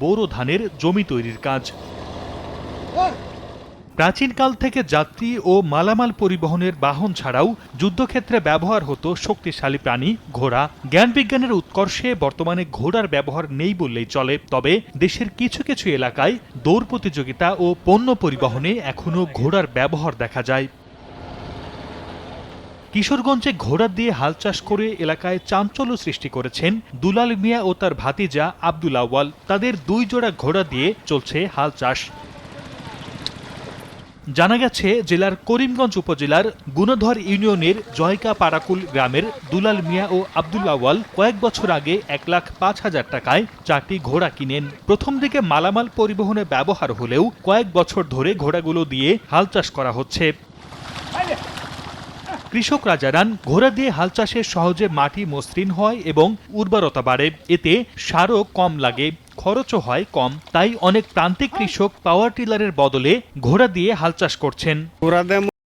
বোরো ধানের জমি তৈরির কাজ। প্রাচীনকাল থেকে যাত্রী ও মালামাল পরিবহনের বাহন ছাড়াও যুদ্ধক্ষেত্রে ব্যবহার হতো শক্তিশালী প্রাণী, ঘোড়া। জ্ঞান বিজ্ঞানের উৎকর্ষে বর্তমানে ঘোড়ার ব্যবহার নেই বললেই চলে। তবে দেশের কিছু কিছু এলাকায় দৌড় প্রতিযোগিতা ও পণ্য পরিবহনে এখনও ঘোড়ার ব্যবহার দেখা যায়। কিশোরগঞ্জে ঘোড়া দিয়ে হাল চাষ করে এলাকায় চাঞ্চল্য সৃষ্টি করেছেন দুলাল মিয়া ও তার ভাতিজা আব্দুল আওয়াল তাদের দুই জোড়া ঘোড়া দিয়ে চলছে হাল চাষ। জানা গেছে, জেলার করিমগঞ্জ উপজেলার গুণধর ইউনিয়নের জয়কা পারাকুল গ্রামের দুলাল মিয়া ও আওয়াল কয়েক বছর আগে এক লাখ পাঁচ হাজার টাকায় চারটি ঘোড়া কিনেন। প্রথম দিকে মালামাল পরিবহনে ব্যবহার হলেও কয়েক বছর ধরে ঘোড়াগুলো দিয়ে হাল চাষ করা হচ্ছে। কৃষকরা জানান, ঘোড়া দিয়ে হাল চাষে সহজে মাটি মসৃণ হয় এবং উর্বরতা বাড়ে। এতে সারও কম লাগে, খরচও হয় কম। তাই অনেক প্রান্তিক কৃষক পাওয়ার টিলারের বদলে ঘোড়া দিয়ে হাল চাষ করছেন।